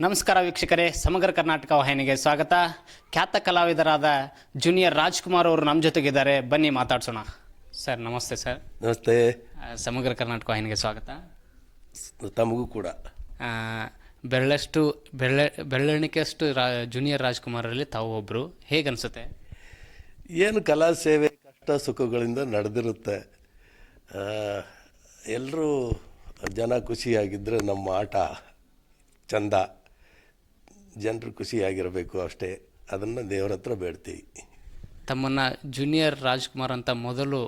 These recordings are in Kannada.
ನಮಸ್ಕಾರ ವೀಕ್ಷಕರೇ ಸಮಗ್ರ ಕರ್ನಾಟಕ ವಾಹಿನಿಗೆ ಸ್ವಾಗತ. ಖ್ಯಾತ ಕಲಾವಿದರಾದ ಜೂನಿಯರ್ ರಾಜ್ಕುಮಾರ್ ಅವರು ನಮ್ಮ ಜೊತೆಗಿದ್ದಾರೆ. ಬನ್ನಿ ಮಾತಾಡ್ಸೋಣ. ಸರ್ ನಮಸ್ತೆ ಸರ್. ನಮಸ್ತೆ. ಸಮಗ್ರ ಕರ್ನಾಟಕ ವಾಹಿನಿಗೆ ಸ್ವಾಗತ. ತಮಗೂ ಕೂಡ. ಬೆಳ್ಳಷ್ಟು ಬೆಳ್ಳ ಬೆರಳ ಬೆರಳೆಣಿಕೆಯಷ್ಟು ರಾ ಜೂನಿಯರ್ ರಾಜ್ಕುಮಾರಲ್ಲಿ ತಾವು ಒಬ್ಬರು ಹೇಗನ್ಸುತ್ತೆ? ಏನು ಕಲಾ ಸೇವೆ ಕಷ್ಟ ಸುಖಗಳಿಂದ ನಡೆದಿರುತ್ತೆ. ಎಲ್ಲರೂ ಜನ ಖುಷಿಯಾಗಿದ್ದರೆ ನಮ್ಮ ಆಟ ಚಂದ. ಜನರು ಖುಷಿಯಾಗಿರಬೇಕು ಅಷ್ಟೇ. ಅದನ್ನು ದೇವರ ಹತ್ರ ಬೇಡ್ತೀವಿ. ತಮ್ಮನ್ನು ಜೂನಿಯರ್ ರಾಜ್ಕುಮಾರ್ ಅಂತ ಮೊದಲು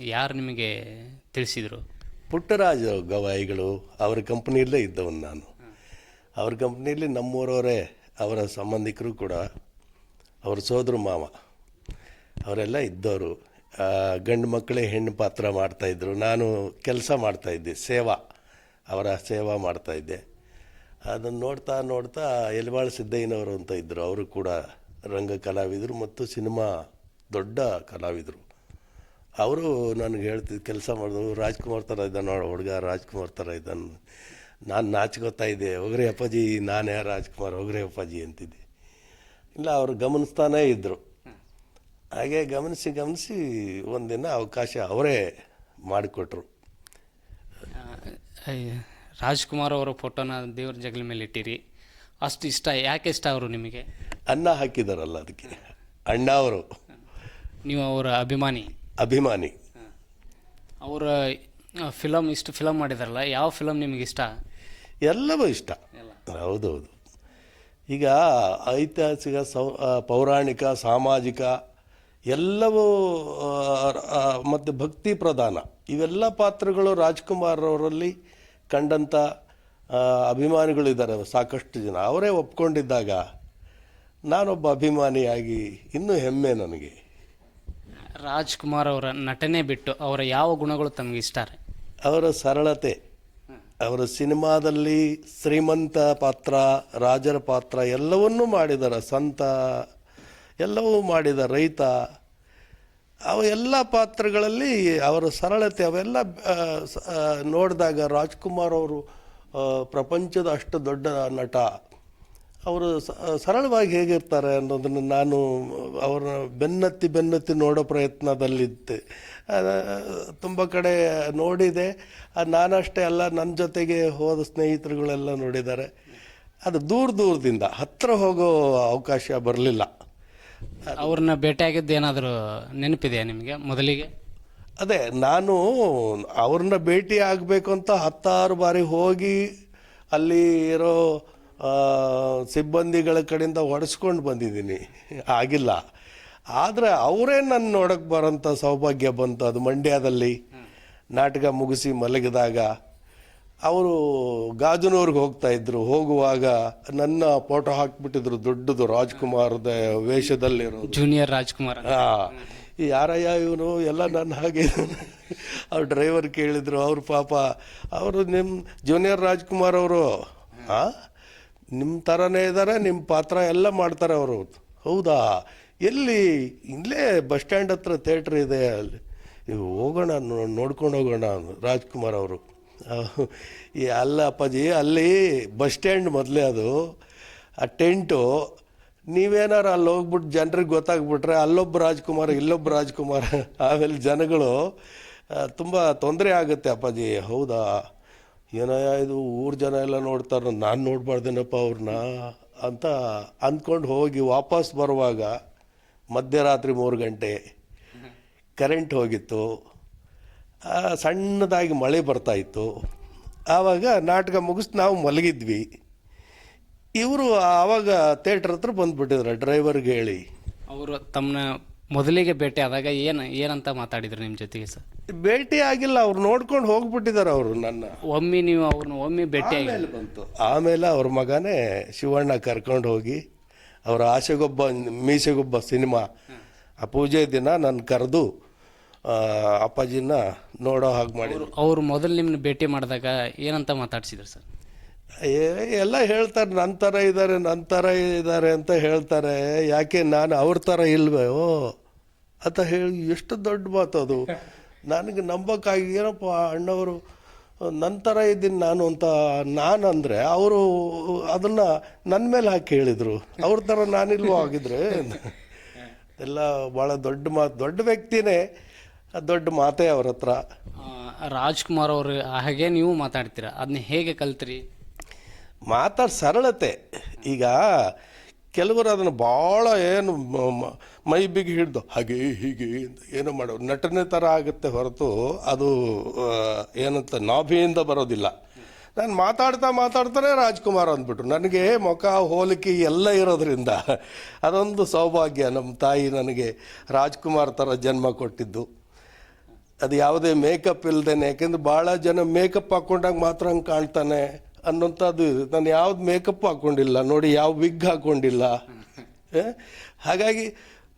ಯಾರು ನಿಮಗೆ ತಿಳಿಸಿದರು? ಪುಟ್ಟರಾಜ ಗವಾಯಿಗಳು ಅವರ ಕಂಪ್ನಿಯಲ್ಲೇ ಇದ್ದವನು ನಾನು. ಅವ್ರ ಕಂಪ್ನಿಯಲ್ಲಿ ನಮ್ಮೂರವರೇ ಅವರ ಸಂಬಂಧಿಕರು ಕೂಡ. ಅವರ ಸೋದರ ಮಾವ. ಅವರೆಲ್ಲ ಇದ್ದವರು ಗಂಡು ಮಕ್ಕಳೇ ಹೆಣ್ಣು ಪಾತ್ರ ಮಾಡ್ತಾಯಿದ್ರು ನಾನು ಕೆಲಸ ಮಾಡ್ತಾಯಿದ್ದೆ ಸೇವಾ. ಅವರ ಸೇವಾ ಮಾಡ್ತಾಯಿದ್ದೆ ಅದನ್ನು ನೋಡ್ತಾ ನೋಡ್ತಾ ಎಲ್ಬಾಳ್ ಸಿದ್ದಯ್ಯನವರು ಅಂತ ಇದ್ದರು ಅವರು ಕೂಡ ರಂಗ ಕಲಾವಿದರು ಮತ್ತು ಸಿನಿಮಾ ದೊಡ್ಡ ಕಲಾವಿದರು. ಅವರು ನನಗೆ ಹೇಳ್ತಿದ್ದು ಕೆಲಸ ಮಾಡಿದ್ರು ರಾಜ್ಕುಮಾರ್ ಥರ ಇದ್ದಾನೆ ನೋಡು, ಹುಡುಗ ರಾಜ್ಕುಮಾರ್ ಥರ ಇದ್ದಾನೆ. ನಾನು ನಾಚ್ಕೋತಾ ಇದ್ದೆ ಒಗ್ರೆ ಅಪ್ಪಾಜಿ, ನಾನೇ ರಾಜ್ಕುಮಾರ್ ಒಗ್ರೆ ಅಪ್ಪಾಜಿ ಅಂತಿದ್ದೆ. ಇಲ್ಲ, ಅವರು ಗಮನಿಸ್ತಾನೇ ಇದ್ದರು ಹಾಗೆ ಗಮನಿಸಿ ಗಮನಿಸಿ ಒಂದಿನ ಅವಕಾಶ ಅವರೇ ಮಾಡಿಕೊಟ್ರು. ರಾಜ್ಕುಮಾರ್ ಅವರ ಫೋಟೋನ ದೇವ್ರ ಜಗಲಿ ಮೇಲೆ ಇಟ್ಟಿರಿ. ಅಷ್ಟು ಇಷ್ಟ ಯಾಕೆ ಇಷ್ಟ ಅವರು ನಿಮಗೆ? ಅನ್ನ ಹಾಕಿದಾರಲ್ಲ ಅದಕ್ಕೆ. ಅಣ್ಣ ಅವರು. ನೀವು ಅವರ ಅಭಿಮಾನಿ. ಅಭಿಮಾನಿ. ಅವರ ಫಿಲಮ್ ಇಷ್ಟು ಫಿಲಮ್ ಮಾಡಿದಾರಲ್ಲ ಯಾವ ಫಿಲಮ್ ನಿಮಗೆ ಇಷ್ಟ? ಎಲ್ಲವೂ ಇಷ್ಟ. ಹೌದೌದು. ಈಗ ಐತಿಹಾಸಿಕ ಸೌ ಪೌರಾಣಿಕ ಸಾಮಾಜಿಕ ಎಲ್ಲವೂ ಮತ್ತು ಭಕ್ತಿ ಪ್ರಧಾನ. ಇವೆಲ್ಲ ಪಾತ್ರಗಳು ರಾಜ್ಕುಮಾರ್ ಅವರಲ್ಲಿ ಕಂಡಂಥ ಅಭಿಮಾನಿಗಳಿದ್ದಾರೆ ಸಾಕಷ್ಟು ಜನ. ಅವರೇ ಒಪ್ಕೊಂಡಿದ್ದಾಗ ನಾನೊಬ್ಬ ಅಭಿಮಾನಿಯಾಗಿ ಇನ್ನೂ ಹೆಮ್ಮೆ ನನಗೆ. ರಾಜ್ಕುಮಾರ್ ಅವರ ನಟನೆ ಬಿಟ್ಟು ಅವರ ಯಾವ ಗುಣಗಳು ತಮಗೆ ಇಷ್ಟ ರೀ? ಅವರ ಸರಳತೆ ಅವರ ಸಿನಿಮಾದಲ್ಲಿ ಶ್ರೀಮಂತ ಪಾತ್ರ ರಾಜರ ಪಾತ್ರ ಎಲ್ಲವನ್ನೂ ಮಾಡಿದ್ದಾರೆ. ಸಂತ ಎಲ್ಲವೂ ಮಾಡಿದ ರೈತ ಅವ ಎಲ್ಲ ಪಾತ್ರಗಳಲ್ಲಿ ಅವರ ಸರಳತೆ ಅವೆಲ್ಲ ನೋಡಿದಾಗ ರಾಜ್ಕುಮಾರ್ ಅವರು ಪ್ರಪಂಚದ ಅಷ್ಟು ದೊಡ್ಡ ನಟ. ಅವರು ಸರಳವಾಗಿ ಹೇಗಿರ್ತಾರೆ ಅನ್ನೋದನ್ನು ನಾನು ಅವರ ಬೆನ್ನತ್ತಿ ಬೆನ್ನತ್ತಿ ನೋಡೋ ಪ್ರಯತ್ನದಲ್ಲಿದ್ದೆ. ತುಂಬ ಕಡೆ ನೋಡಿದೆ. ನಾನಷ್ಟೇ ಅಲ್ಲ ನನ್ನ ಜೊತೆಗೆ ಹೋದ ಸ್ನೇಹಿತರುಗಳೆಲ್ಲ ನೋಡಿದ್ದಾರೆ. ಅದು ದೂರ ದೂರದಿಂದ ಹತ್ತಿರ ಹೋಗೋ ಅವಕಾಶ ಬರಲಿಲ್ಲ. ಅವ್ರನ್ನ ಭೇಟಿಯಾಗಿದ್ದು ಏನಾದರೂ ನೆನಪಿದೆಯಾ ನಿಮಗೆ ಮೊದಲಿಗೆ? ಅದೇ, ನಾನು ಅವ್ರನ್ನ ಭೇಟಿ ಆಗಬೇಕು ಅಂತ ಹತ್ತಾರು ಬಾರಿ ಹೋಗಿ ಅಲ್ಲಿ ಇರೋ ಸಿಬ್ಬಂದಿಗಳ ಕಡೆಯಿಂದ ಹೊಡೆಸ್ಕೊಂಡು ಬಂದಿದ್ದೀನಿ. ಆಗಿಲ್ಲ. ಆದರೆ ಅವರೇ ನನ್ನ ನೋಡಕ್ಕೆ ಬರೋಂಥ ಸೌಭಾಗ್ಯ ಬಂತು ಅದು ಮಂಡ್ಯದಲ್ಲಿ. ನಾಟಕ ಮುಗಿಸಿ ಮಲಗಿದಾಗ ಅವರು ಗಾಜನವ್ರಿಗೆ ಹೋಗ್ತಾ ಇದ್ರು. ಹೋಗುವಾಗ ನನ್ನ ಫೋಟೋ ಹಾಕ್ಬಿಟ್ಟಿದ್ರು ದೊಡ್ಡದು ರಾಜ್ಕುಮಾರ್ದ ವೇಷದಲ್ಲಿರೋ ಜೂನಿಯರ್ ರಾಜ್ಕುಮಾರ್ ಈ ಯಾರಯ್ಯ ಇವನು ಎಲ್ಲ ನನ್ನ ಹಾಗೆ ಅವ್ರು ಡ್ರೈವರ್ ಕೇಳಿದ್ರು ಅವ್ರ ಪಾಪ ಅವರು ನಿಮ್ಮ ಜೂನಿಯರ್ ರಾಜ್ಕುಮಾರ್ ಅವರು ಆ ನಿಮ್ಮ ಥರನೇ ಇದ್ದಾರೆ ನಿಮ್ಮ ಪಾತ್ರ ಎಲ್ಲ ಮಾಡ್ತಾರೆ ಅವರು. ಹೌದಾ? ಎಲ್ಲಿ? ಇಲ್ಲೇ ಬಸ್ ಸ್ಟ್ಯಾಂಡ್ ಹತ್ರ ಥಿಯೇಟ್ರ್ ಇದೆ ಅಲ್ಲಿ. ಹೋಗೋಣ ನೋಡ್ಕೊಂಡು ಹೋಗೋಣ ರಾಜ್ಕುಮಾರ್ ಅವರು. ಈ ಅಲ್ಲ ಅಪ್ಪಾಜಿ ಅಲ್ಲಿ ಬಸ್ ಸ್ಟ್ಯಾಂಡ್ ಮೊದಲೇ ಅದು. ಆ ಟೆಂಟು, ನೀವೇನಾರು ಅಲ್ಲಿ ಹೋಗ್ಬಿಟ್ಟು ಜನರಿಗೆ ಗೊತ್ತಾಗ್ಬಿಟ್ರೆ ಅಲ್ಲೊಬ್ಬ ರಾಜ್ಕುಮಾರ್, ಇಲ್ಲೊಬ್ಬ ರಾಜ್ಕುಮಾರ್, ಆಮೇಲೆ ಜನಗಳು ತುಂಬ ತೊಂದರೆ ಆಗುತ್ತೆ ಅಪ್ಪಾಜಿ. ಹೌದಾ? ಏನಯ್ಯ ಇದು ಊರ ಜನ ಎಲ್ಲ ನೋಡ್ತಾರೆ, ನಾನು ನೋಡ್ಬಾರ್ದೇನಪ್ಪ ಅವ್ರನ್ನ ಅಂತ ಅಂದ್ಕೊಂಡು ಹೋಗಿ ವಾಪಸ್ ಬರುವಾಗ ಮಧ್ಯರಾತ್ರಿ ಮೂರು ಗಂಟೆ, ಕರೆಂಟ್ ಹೋಗಿತ್ತು. ಸಣ್ಣದಾಗಿ ಮಳೆ ಬರ್ತಾ ಇತ್ತು. ಆವಾಗ ನಾಟಕ ಮುಗಿಸಿ ನಾವು ಮಲಗಿದ್ವಿ. ಇವರು ಆವಾಗ ಥೇಟ್ರ್ ಹತ್ರ ಬಂದುಬಿಟ್ಟಿದ್ರು ಡ್ರೈವರ್ಗೆ ಹೇಳಿ. ಅವರು ತಮ್ಮನ್ನ ಮೊದಲಿಗೆ ಭೇಟಿ ಆದಾಗ ಏನು ಏನಂತ ಮಾತಾಡಿದ್ರು ನಿಮ್ಮ ಜೊತೆಗೆ ಸರ್? ಭೇಟಿ ಆಗಿಲ್ಲ ಅವ್ರು ನೋಡ್ಕೊಂಡು ಹೋಗ್ಬಿಟ್ಟಿದ್ದಾರೆ ಅವರು ನನ್ನ. ಒಮ್ಮೆ ನೀವು ಅವ್ರನ್ನ ಒಮ್ಮೆ ಭೇಟಿ ಆಗಿಲ್ಲ. ಬಂತು. ಆಮೇಲೆ ಅವ್ರ ಮಗನೇ ಶಿವಣ್ಣ ಕರ್ಕೊಂಡು ಹೋಗಿ ಅವರ ಆಸೆಗೊಬ್ಬ ಮೀಸೆಗೊಬ್ಬ ಸಿನಿಮಾ ಆ ಪೂಜೆ ದಿನ ನಾನು ಕರೆದು ಅಪ್ಪಾಜಿನ ನೋಡೋ ಹಾಗೆ ಮಾಡಿದ್ರು ಅವರು ಮೊದಲು ನಿಮ್ಮನ್ನ ಭೇಟಿ ಮಾಡಿದಾಗ ಏನಂತ ಮಾತಾಡ್ಸಿದ್ರು ಸರ್? ಎಲ್ಲ ಹೇಳ್ತಾರೆ ನನ್ನ ಥರ ಇದ್ದಾರೆ ನನ್ನ ಥರ ಇದ್ದಾರೆ ಅಂತ ಹೇಳ್ತಾರೆ. ಯಾಕೆ ನಾನು ಅವ್ರ ಥರ ಇಲ್ವೇ? ಓ ಅಂತ ಹೇಳಿ ಎಷ್ಟು ದೊಡ್ಡ ಮಾತು ಅದು. ನನಗೆ ನಂಬಕ್ಕಾಗಿ ಏನಪ್ಪ ಅಣ್ಣವರು ನನ್ನ ಥರ ಇದ್ದೀನಿ ನಾನು ಅಂತ ನಾನು ಅಂದರೆ ಅವರು ಅದನ್ನು ನನ್ನ ಮೇಲೆ ಹಾಕಿ ಹೇಳಿದರು. ಅವ್ರ ಥರ ನಾನಿಲ್ವೋ ಆಗಿದ್ರೆ ಎಲ್ಲ ಭಾಳ ದೊಡ್ಡ ಮಾತು. ದೊಡ್ಡ ವ್ಯಕ್ತಿನೇ ದೊಡ್ಡ ಮಾತೇ ಅವ್ರ ಹತ್ರ. ರಾಜ್ಕುಮಾರ್ ಅವರು ಹಾಗೆ ನೀವು ಮಾತಾಡ್ತೀರಾ? ಅದನ್ನ ಹೇಗೆ ಕಲ್ತ್ರಿ? ಮಾತಾಡ ಸರಳತೆ. ಈಗ ಕೆಲವರು ಅದನ್ನು ಭಾಳ ಏನು ಮ- ಬಿಗಿ ಹಿಡ್ದು ಹಾಗೆ ಹೀಗೆ ಏನು ಏನೋ ಮಾಡೋ ನಟನೆ ಥರ ಆಗುತ್ತೆ ಹೊರತು ಅದು ಏನಂತ ನಾಭಿಯಿಂದ ಬರೋದಿಲ್ಲ. ನಾನು ಮಾತಾಡ್ತಾ ಮಾತಾಡ್ತಾನೆ ರಾಜ್ಕುಮಾರ್ ಅಂದ್ಬಿಟ್ರು. ನನಗೆ ಮುಖ ಹೋಲಿಕೆ ಎಲ್ಲ ಇರೋದ್ರಿಂದ ಅದೊಂದು ಸೌಭಾಗ್ಯ. ನಮ್ಮ ತಾಯಿ ನನಗೆ ರಾಜ್ಕುಮಾರ್ ಥರ ಜನ್ಮ ಕೊಟ್ಟಿದ್ದು. ಅದು ಯಾವುದೇ ಮೇಕಪ್ ಇಲ್ಲದೇನೆ ಯಾಕೆಂದ್ರೆ ಭಾಳ ಜನ ಮೇಕಪ್ ಹಾಕೊಂಡಾಗ ಮಾತ್ರ ಹಂಗೆ ಕಾಣ್ತಾನೆ ಅನ್ನೋಂಥದ್ದು ಇದು. ನಾನು ಯಾವ್ದು ಮೇಕಪ್ ಹಾಕೊಂಡಿಲ್ಲ, ನೋಡಿ ಯಾವ ವಿಗ್ ಹಾಕೊಂಡಿಲ್ಲ. ಹಾಗಾಗಿ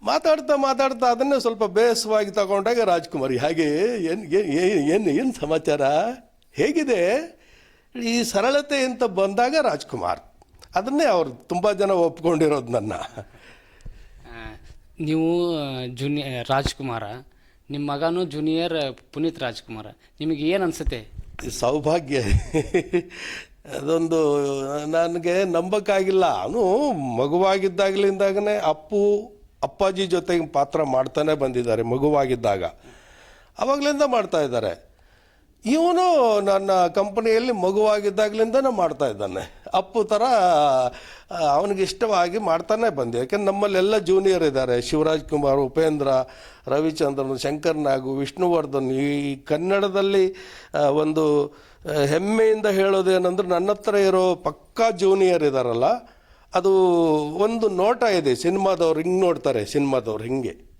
ಮಾತಾಡ್ತಾ ಮಾತಾಡ್ತಾ ಅದನ್ನೇ ಸ್ವಲ್ಪ ಬೇಸವಾಗಿ ತಗೊಂಡಾಗ ರಾಜ್ಕುಮಾರಿ, ಹಾಗೆ ಏನು ಏನು ಏನು ಸಮಾಚಾರ? ಹೇಗಿದೆ? ಈ ಸರಳತೆ ಅಂತ ಬಂದಾಗ ರಾಜ್ಕುಮಾರ್, ಅದನ್ನೇ ಅವರು ತುಂಬ ಜನ ಒಪ್ಕೊಂಡಿರೋದು ನನ್ನ. ನೀವು ಜೂನಿಯರ್, ರಾಜ್ಕುಮಾರ ನಿಮ್ಮ ಮಗನೂ ಜೂನಿಯರ್ ಪುನೀತ್ ರಾಜ್ಕುಮಾರ. ನಿಮಗೆ ಏನು ಅನ್ಸುತ್ತೆ? ಸೌಭಾಗ್ಯ. ಅದೊಂದು, ನನಗೆ ನಂಬಕ್ಕಾಗಿಲ್ಲ. ಅವನು ಮಗುವಾಗಿದ್ದಾಗಲಿಂದಾಗನೇ ಅಪ್ಪು, ಅಪ್ಪಾಜಿ ಜೊತೆಗೆ ಪಾತ್ರ ಮಾಡ್ತಾನೆ ಬಂದಿದ್ದಾರೆ ಮಗುವಾಗಿದ್ದಾಗ. ಅವಾಗಲಿಂದ ಮಾಡ್ತಾ ಇದ್ದಾರೆ. ಇವನು ನನ್ನ ಕಂಪನಿಯಲ್ಲಿ ಮಗುವಾಗಿದ್ದಾಗಲಿಂದನೇ ಮಾಡ್ತಾ ಇದ್ದಾನೆ. ಅಪ್ಪು ಥರ ಅವನಿಗೆ ಇಷ್ಟವಾಗಿ ಮಾಡ್ತಾನೆ ಬಂದೆ. ಯಾಕೆಂದ್ರೆ ನಮ್ಮಲ್ಲೆಲ್ಲ ಜೂನಿಯರ್ ಇದ್ದಾರೆ. ಶಿವರಾಜ್ ಕುಮಾರ್, ಉಪೇಂದ್ರ, ರವಿಚಂದ್ರನ್, ಶಂಕರ್ ನಾಗು, ವಿಷ್ಣುವರ್ಧನ್. ಈ ಕನ್ನಡದಲ್ಲಿ ಒಂದು ಹೆಮ್ಮೆಯಿಂದ ಹೇಳೋದೇನಂದ್ರೆ ನನ್ನ ಹತ್ರ ಇರೋ ಪಕ್ಕಾ ಜೂನಿಯರ್ ಇದ್ದಾರಲ್ಲ ಅದು ಒಂದು ನೋಟ ಇದೆ. ಸಿನಿಮಾದವ್ರು ಹಿಂಗೆ ನೋಡ್ತಾರೆ, ಸಿನಿಮಾದವ್ರು ಹಿಂಗೆ.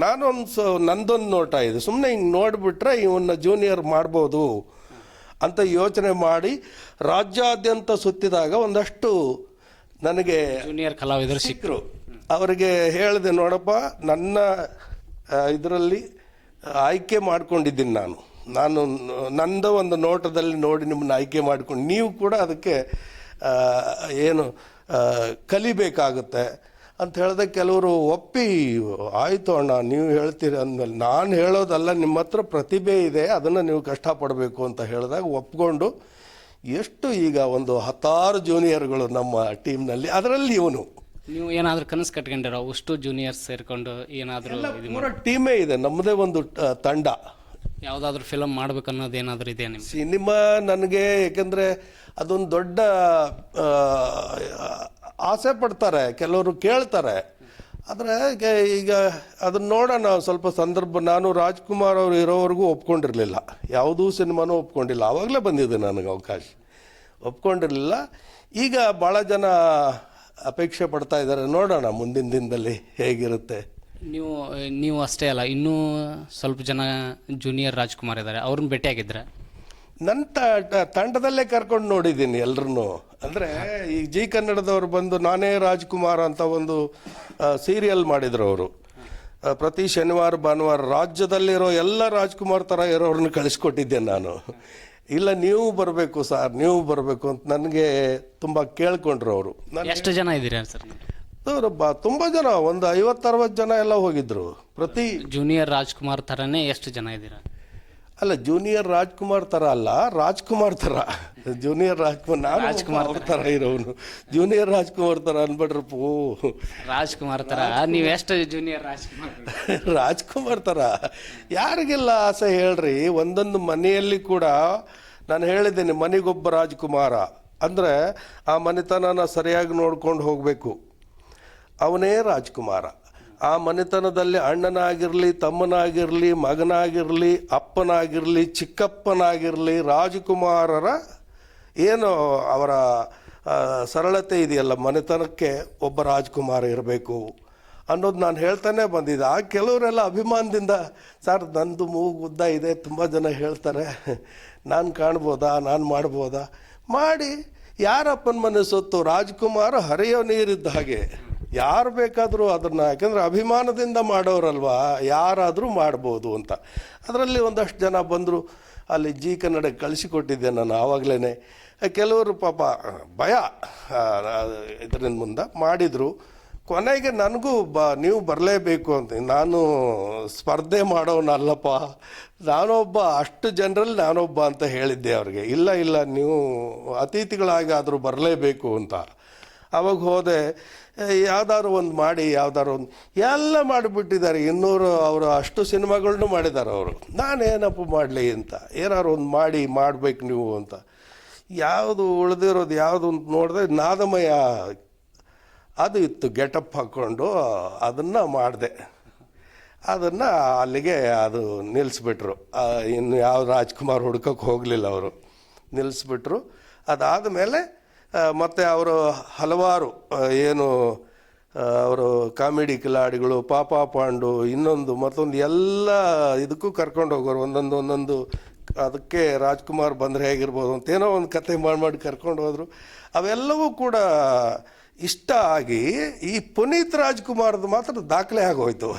ನಾನೊಂದು ಸ ನಂದೊಂದು ನೋಟ ಇದೆ. ಸುಮ್ಮನೆ ಹಿಂಗೆ ನೋಡಿಬಿಟ್ರೆ ಇವನ್ನ ಜೂನಿಯರ್ ಮಾಡ್ಬೋದು ಅಂತ ಯೋಚನೆ ಮಾಡಿ ರಾಜ್ಯಾದ್ಯಂತ ಸುತ್ತಿದಾಗ ಒಂದಷ್ಟು ನನಗೆ ಜೂನಿಯರ್ ಕಲಾವಿದರು ಸಿಕ್ಕರು ಅವರಿಗೆ ಹೇಳಿದೆ ನೋಡಪ್ಪ ನನ್ನ ಇದರಲ್ಲಿ ಆಯ್ಕೆ ಮಾಡ್ಕೊಂಡಿದ್ದೀನಿ ನಾನು. ನಾನು ನಂದ ಒಂದು ನೋಟದಲ್ಲಿ ನೋಡಿ ನಿಮ್ಮನ್ನು ಆಯ್ಕೆ ಮಾಡ್ಕೊಂಡು ನೀವು ಕೂಡ ಅದಕ್ಕೆ ಏನು ಕಲಿಬೇಕಾಗುತ್ತೆ. ಅಂತ ಹೇಳಿದೆ ಕೆಲವರು ಒಪ್ಪಿ ಆಯಿತು ಅಣ್ಣ ನೀವು ಹೇಳ್ತೀರಿ ಅಂದಮೇಲೆ ನಾನು ಹೇಳೋದಲ್ಲ ನಿಮ್ಮ ಹತ್ರ ಪ್ರತಿಭೆ ಇದೆ ಅದನ್ನು ನೀವು ಕಷ್ಟಪಡಬೇಕು ಅಂತ ಹೇಳಿದಾಗ ಒಪ್ಕೊಂಡು ಎಷ್ಟು ಈಗ ಒಂದು ಹತ್ತಾರು ಜೂನಿಯರ್ಗಳು ನಮ್ಮ ಟೀಮ್ನಲ್ಲಿ ಅದರಲ್ಲಿ ಇವನು. ನೀವು ಏನಾದರೂ ಕನಸು ಕಟ್ಕೊಂಡಿರೋ ಅಷ್ಟು ಜೂನಿಯರ್ಸ್ ಸೇರಿಕೊಂಡು ಏನಾದರೂ ಟೀಮೇ ಇದೆ ನಮ್ಮದೇ ಒಂದು ತಂಡ. ಯಾವುದಾದ್ರೂ ಫಿಲಮ್ ಮಾಡ್ಬೇಕು ಅನ್ನೋದು ಏನಾದರೂ ಇದೆ ಸಿನಿಮಾ ನನಗೆ ಯಾಕೆಂದರೆ ಅದೊಂದು ದೊಡ್ಡ ಆಸೆ ಪಡ್ತಾರೆ, ಕೆಲವರು ಕೇಳ್ತಾರೆ. ಆದರೆ ಈಗ ಅದನ್ನ ನೋಡೋಣ, ಸ್ವಲ್ಪ ಸಂದರ್ಭ, ನಾನು ರಾಜ್ಕುಮಾರ್ ಅವರು ಇರೋವರೆಗೂ ಒಪ್ಕೊಂಡಿರಲಿಲ್ಲ. ಯಾವುದೂ ಸಿನಿಮಾನೂ ಒಪ್ಕೊಂಡಿಲ್ಲ. ಆವಾಗಲೇ ಬಂದಿದೆ ನನಗೆ ಅವಕಾಶ. ಒಪ್ಕೊಂಡಿರಲಿಲ್ಲ. ಈಗ ಭಾಳ ಜನ ಅಪೇಕ್ಷೆ ಪಡ್ತಾ ಇದ್ದಾರೆ. ನೋಡೋಣ ಮುಂದಿನ ದಿನದಲ್ಲಿ ಹೇಗಿರುತ್ತೆ. ನೀವು ನೀವು ಅಷ್ಟೇ ಅಲ್ಲ, ಇನ್ನೂ ಸ್ವಲ್ಪ ಜನ ಜೂನಿಯರ್ ರಾಜ್ಕುಮಾರ್ ಇದ್ದಾರೆ. ಅವ್ರನ್ನ ಭೇಟಿಯಾಗಿದ್ರೆ. ನನ್ನ ತಂಡದಲ್ಲೇ ಕರ್ಕೊಂಡು ನೋಡಿದ್ದೀನಿ ಎಲ್ಲರೂ ಅಂದರೆ ಈ ಜಿ ಕನ್ನಡದವ್ರು ಬಂದು ನಾನೇ ರಾಜ್ಕುಮಾರ್ ಅಂತ ಒಂದು ಸೀರಿಯಲ್ ಮಾಡಿದ್ರು ಅವರು. ಪ್ರತಿ ಶನಿವಾರ ಭಾನುವಾರ ರಾಜ್ಯದಲ್ಲಿರೋ ಎಲ್ಲ ರಾಜ್ಕುಮಾರ್ ಥರ ಇರೋರನ್ನ ಕಳಿಸ್ಕೊಟ್ಟಿದ್ದೆ ನಾನು. ಇಲ್ಲ ನೀವು ಬರಬೇಕು ಸರ್ ನೀವು ಬರಬೇಕು ಅಂತ ನನಗೆ ತುಂಬ ಕೇಳ್ಕೊಂಡ್ರು ಅವರು. ಎಷ್ಟು ಜನ ಇದ್ದೀರಾ ಸರ್ ತುಂಬ ಜನ ಒಂದು ಐವತ್ತರವತ್ತು ಜನ ಎಲ್ಲ ಹೋಗಿದ್ರು. ಪ್ರತಿ ಜೂನಿಯರ್ ರಾಜ್ಕುಮಾರ್ ಥರನೇ ಎಷ್ಟು ಜನ ಇದ್ದೀರಾ? ಅಲ್ಲ ಜೂನಿಯರ್ ರಾಜ್ಕುಮಾರ್ ತರ ಅಲ್ಲ ರಾಜ್ಕುಮಾರ್ ತರ. ಜೂನಿಯರ್ ರಾಜ್ಕುಮಾರ್ ನಾನು ರಾಜ್ಕುಮಾರ್ ತರ. ಇರೋನು. ಜೂನಿಯರ್ ರಾಜ್ಕುಮಾರ್ ತರ ಅನ್ಬಿಟ್ರಪ್ಪ. ಓ, ರಾಜ್ಕುಮಾರ್ ತರ. ನೀವು ಎಷ್ಟು ಜೂನಿಯರ್ ರಾಜ್ಕುಮಾರ್? ರಾಜ್ಕುಮಾರ್ ತರ. ಯಾರಿಗೆಲ್ಲ ಆಸೆ ಹೇಳ್ರಿ? ಒಂದೊಂದು ಮನೆಯಲ್ಲಿ ಕೂಡ ನಾನು ಹೇಳಿದ್ದೇನೆ ಮನೆಗೊಬ್ಬ ರಾಜ್ಕುಮಾರ. ಅಂದ್ರೆ ಆ ಮನೆತನನ ಸರಿಯಾಗಿ ನೋಡ್ಕೊಂಡು ಹೋಗ್ಬೇಕು. ಅವನೇ ರಾಜ್ಕುಮಾರ. ಆ ಮನೆತನದಲ್ಲಿ ಅಣ್ಣನಾಗಿರಲಿ, ತಮ್ಮನಾಗಿರಲಿ, ಮಗನಾಗಿರಲಿ, ಅಪ್ಪನಾಗಿರಲಿ, ಚಿಕ್ಕಪ್ಪನಾಗಿರಲಿ, ರಾಜಕುಮಾರರ ಏನು ಅವರ ಸರಳತೆ ಇದೆಯಲ್ಲ? ಮನೆತನಕ್ಕೆ ಒಬ್ಬ ರಾಜ್ಕುಮಾರ ಇರಬೇಕು ಅನ್ನೋದು ನಾನು ಹೇಳ್ತಾನೆ ಬಂದಿದ್ದೆ. ಆ ಕೆಲವರೆಲ್ಲ ಅಭಿಮಾನದಿಂದ, ಸರ್, ನಂದು ಮೂಗು ಉದ್ದ ಇದೆ, ತುಂಬ ಜನ ಹೇಳ್ತಾರೆ. ನಾನು ಕಾಣ್ಬೋದಾ? ನಾನು ಮಾಡ್ಬೋದಾ? ಮಾಡಿ ಯಾರಪ್ಪನ ಮನೆ ಸೊತ್ತು ರಾಜ್ಕುಮಾರ್ ಹರಿಯೋ ನೀರಿದ್ದ ಹಾಗೆ. ಯಾರು ಬೇಕಾದರೂ ಅದನ್ನು, ಯಾಕೆಂದರೆ ಅಭಿಮಾನದಿಂದ ಮಾಡೋರಲ್ವಾ, ಯಾರಾದರೂ ಮಾಡ್ಬೋದು ಅಂತ. ಅದರಲ್ಲಿ ಒಂದಷ್ಟು ಜನ ಬಂದರು, ಅಲ್ಲಿ ಜಿ ಕನ್ನಡ ಕಳಿಸಿಕೊಟ್ಟಿದ್ದೆ ನಾನು ಆವಾಗಲೇ ಕೆಲವರು ಪಾಪ, ಭಯ ಇದರಿಂದ ಮುಂದೆ ಮಾಡಿದರು. ಕೊನೆಗೆ ನನಗೂ ಬ, ನೀವು ಬರಲೇಬೇಕು ಅಂತ, ನಾನು ಸ್ಪರ್ಧೆ ಮಾಡೋನಲ್ಲಪ್ಪ, ನಾನೊಬ್ಬ, ಅಷ್ಟು ಜನರಲ್ಲಿ ನಾನೊಬ್ಬ ಅಂತ ಹೇಳಿದ್ದೆ ಅವ್ರಿಗೆ. ಇಲ್ಲ ಇಲ್ಲ, ನೀವು ಅತಿಥಿಗಳಾಗಿ ಆದರೂ ಬರಲೇಬೇಕು ಅಂತ. ಅವಾಗ ಹೋದೆ ಯಾವ್ದಾದ್ರು ಒಂದು ಮಾಡಿ ಯಾವ್ದಾರು ಒಂದು ಎಲ್ಲ ಮಾಡಿಬಿಟ್ಟಿದ್ದಾರೆ. ಇನ್ನೂರು ಅವರು ಅಷ್ಟು ಸಿನಿಮಾಗಳನ್ನು ಮಾಡಿದ್ದಾರೆ ಅವರು. ನಾನೇನಪ್ಪ ಮಾಡಲಿ ಅಂತ. ಏನಾದ್ರು ಒಂದು ಮಾಡಿ, ಮಾಡಬೇಕು ನೀವು ಅಂತ. ಯಾವುದು ಉಳಿದಿರೋದು ಯಾವುದು ಅಂತ ನೋಡಿದ್ರೆ ನಾದಮಯ ಅದು ಇತ್ತು ಗೆಟಪ್ ಹಾಕ್ಕೊಂಡು ಅದನ್ನು ಮಾಡಿದೆ. ಅದನ್ನು ಅಲ್ಲಿಗೆ ಅದು ನಿಲ್ಲಿಸ್ಬಿಟ್ರು ಇನ್ನು ಯಾವ ರಾಜ್ಕುಮಾರ್ ಹುಡ್ಕಕ್ಕೆ ಹೋಗಲಿಲ್ಲ ಅವರು. ನಿಲ್ಲಿಸ್ಬಿಟ್ರು ಅದಾದ ಮೇಲೆ ಮತ್ತು ಅವರು ಹಲವಾರು ಏನು ಅವರು ಕಾಮಿಡಿ ಕಿಲಾಡಿಗಳು, ಪಾಪ ಪಾಂಡು, ಇನ್ನೊಂದು, ಮತ್ತೊಂದು ಎಲ್ಲ ಇದಕ್ಕೂ ಕರ್ಕೊಂಡು ಹೋಗೋರು. ಒಂದೊಂದು ಒಂದೊಂದು, ಅದಕ್ಕೆ ರಾಜ್ಕುಮಾರ್ ಬಂದರೆ ಅಂತ ಏನೋ ಒಂದು ಕತೆ ಮಾಡಿ ಮಾಡಿ ಕರ್ಕೊಂಡು ಹೋದರು. ಅವೆಲ್ಲವೂ ಕೂಡ ಇಷ್ಟ ಆಗಿ ಈ ಪುನೀತ್ ರಾಜ್ಕುಮಾರ್ದು ಮಾತ್ರ ದಾಖಲೆ ಆಗೋಯ್ತು.